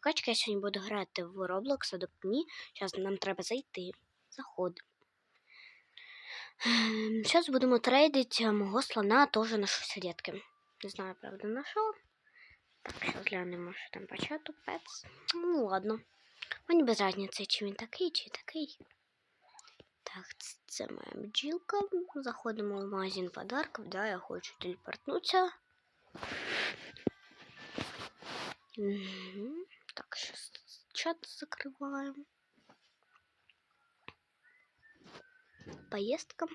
качка. Я сьогодні буду грати в Roblox, до мені. Зараз нам треба зайти. Заходимо. Зараз будемо трейдити мого слона теж на щось рідке. Не знаю, правда, на що. Так, зараз глянемо, що там початок пец. Ну, ладно. Мені без різниці, чи він такий, чи такий. Так, це моя бджілка. Заходимо в магазин подарків. Да, я хочу телепортнутися. Мгм. Чат закрываем. Поездка.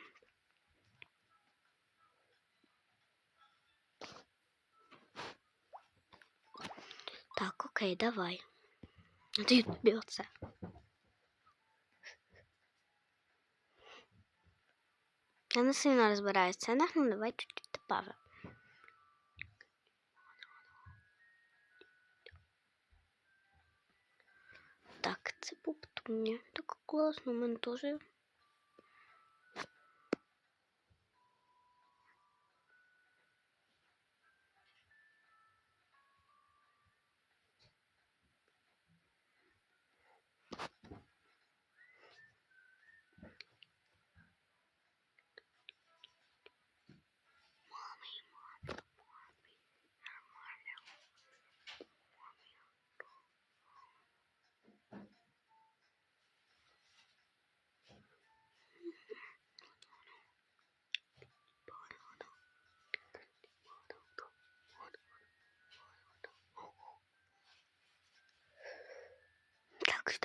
Так, окей, давай. Ты бьется. Не сильно в ценах, ну давай чуть-чуть добавим. Пуптуня. Так класно, у мене теж.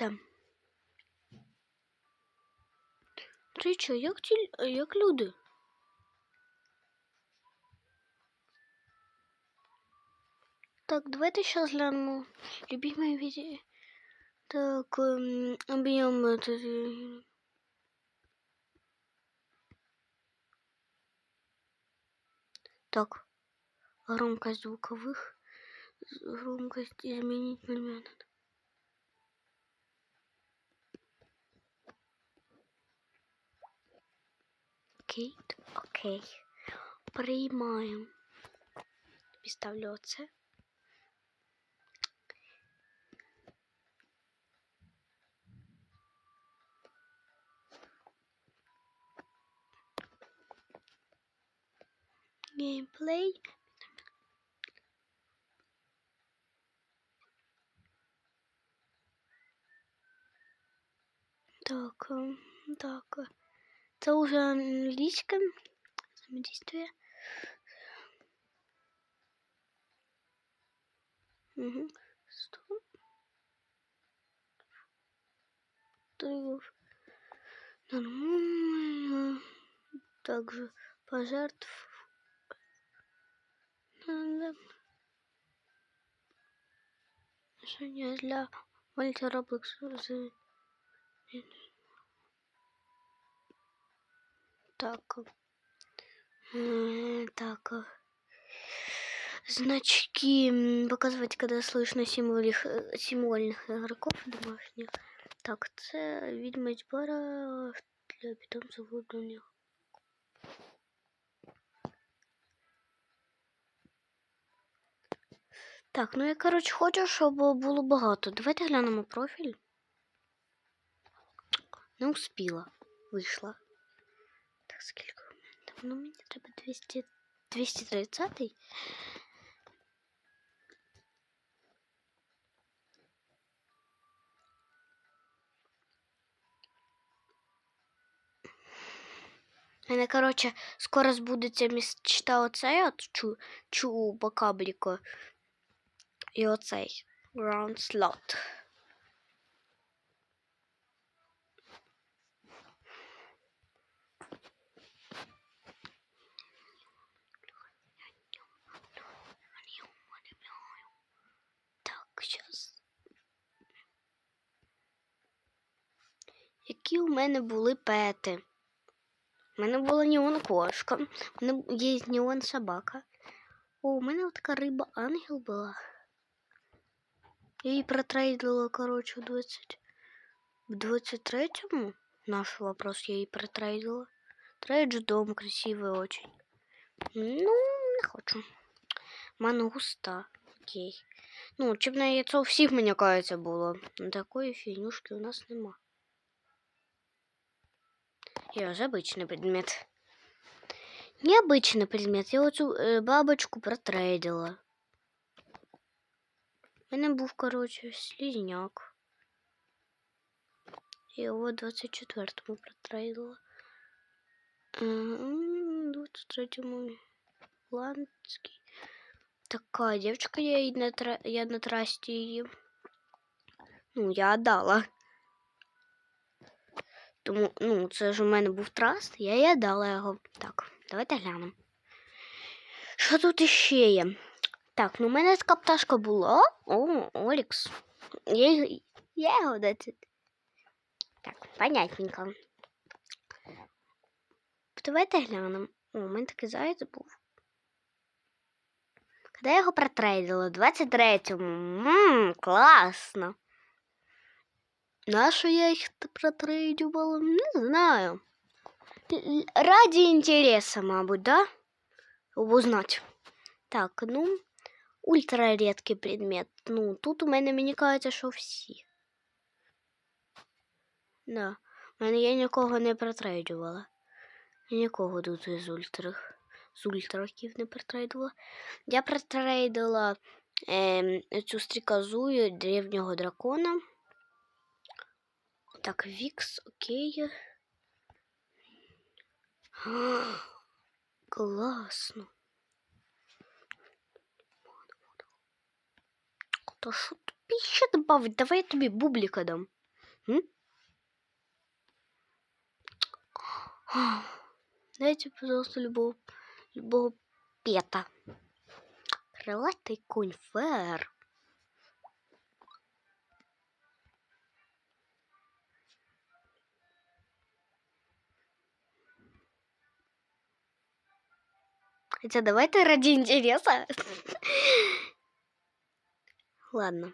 є. Так, ждем. Річо, як ті, як люди? Так, давайте сейчас глянемо. Любимое видео. Так, ем, объем это... э, Так, громкость звуковых, громкость изменить момент. Окей, окей. Приймаємо. Підставлю оце. Геймплей. Так, ем, так. Це уже англійське взаимодействие. Угу. Стоп. Тригов. Нормально. Также пожертв. Надо. Решение для мальта Roblox. Так. э, Так. э, Значки м, показывать, когда слышно символих, э, символьных игроков домашних. Так, це відьмить бара для питомців вибрання. Так, ну я, коротше, хочу, щоб було багато. Давайте глянемо профіль. Не успіла. Вийшла. Так, скільки у мене там? Ну, мені треба 200... 230. У мене, коротше, скоро збудеться мечта оцей от чу, чу бакабліко. І оцей Ground Slot. Які у мене були пети? У мене була неон кошка, у мене є неон собака. О, у мене така риба ангел була. Я її протрейдила, коротше, в 20... В 23-му? Наш вопрос я її протрейдила. Трейдж дом красивый очень. Ну, не хочу. Мангуста. Окей. Ну, чіпне яйцо всіх, мені кажеться, було. Такої фігнюшки у нас нема. Я же обычный предмет. Необычный предмет. Я оцю е, бабочку протрейдила. У мене був, коротше, слізняк. Я його 24-му протрейдила. М, 23-му Ландський. Така дівчинка, я, їй на тра... я на трасті її. Ну, я дала. Тому, ну, це ж у мене був траст, я їй дала його. Так, давайте глянемо. Що тут іще є? Так, ну у мене така пташка була. О, Олікс. Я, його- де. Так, понятненько. Давайте глянемо. О, у мене такий заяць був. Коли я його протрейдила? 23-му. Ммм, класно. Нащо я їх протрейдювала? Не знаю. Ради интереса, мабуть, да? Узнать. Так, ну, ультраредкий предмет. Ну, тут у мене, мені кажеться, що всі. Да. У мене я нікого не протрейдювала. Я нікого тут із ультрах. З ультраків не протрейдувала. Я протрейдила ем, цю стрікозу древнього дракона. Так, Вікс, окей. Класно. Та що тобі ще добавить? Давай я тобі бубліка дам. М? Дайте, пожалуйста, любого, любого пета. Крылатый конь фэр. Хотя давай-то ради интереса. Ладно.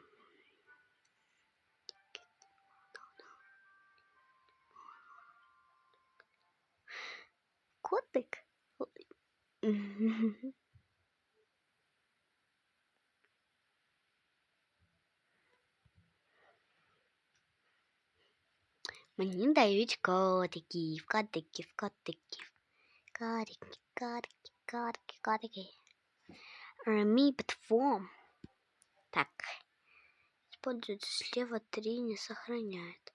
Котик. Мені дають котиків, котиків, котиків. Карики, карики, карики, карики. Реми платформ. Так. Используется слева три не сохраняет.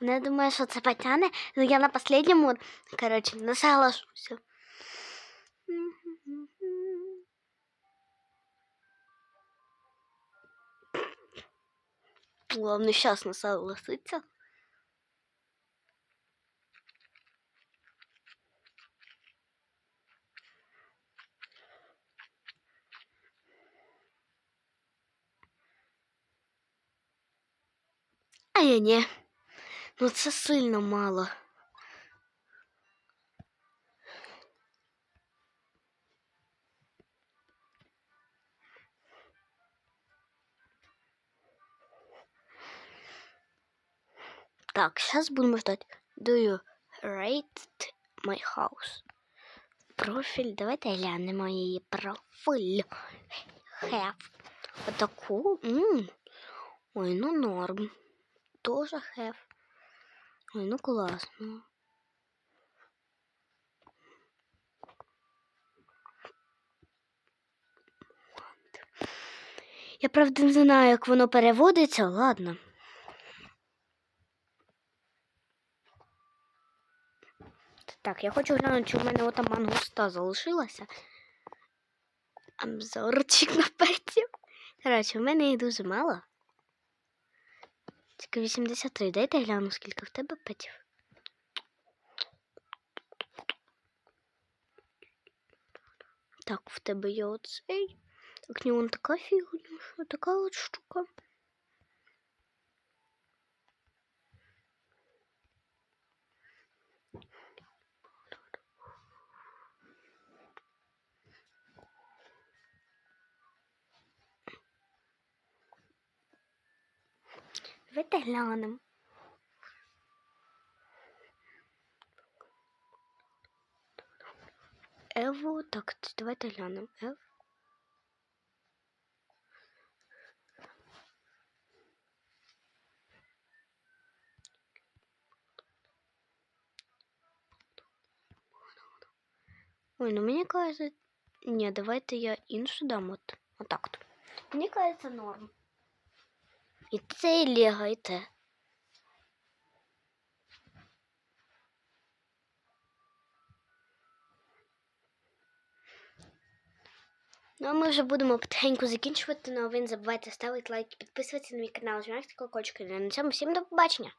Ну, я думаю, що це потягне, но я на последньому, короче, не соглашуся. Главное, сейчас не согласиться. А я не. Ну це сильно мало. Так, сейчас будем ждать. Do you rate my house? Профіль. Давайте глянемо її профіль. Have. Отаку. М. Ой, ну норм. Тоже have. Ой, ну класно. Я правда не знаю, як воно переводиться, ладно. Так, я хочу глянути, чи в мене ота мангуста залишилася. Обзорчик на петів. Коротше, в мене їх дуже мало. Тільки 83. Дайте гляну, скільки в тебе петів. Так, в тебе є оцей. Так, не вон така фігня, така от штука. ветераном. Еву, так, Давай глянемо. Ев. Ой, ну мне кажется... нет. Давай-то я іншу дам. От. так. От Мені кажется, норм. І це і Лего. Ну, а ми вже будемо потихеньку закінчувати, але ви забувайте ставити лайк, підписуватися на мій канал, жмякти колокольчик. І На цьому всім до побачення.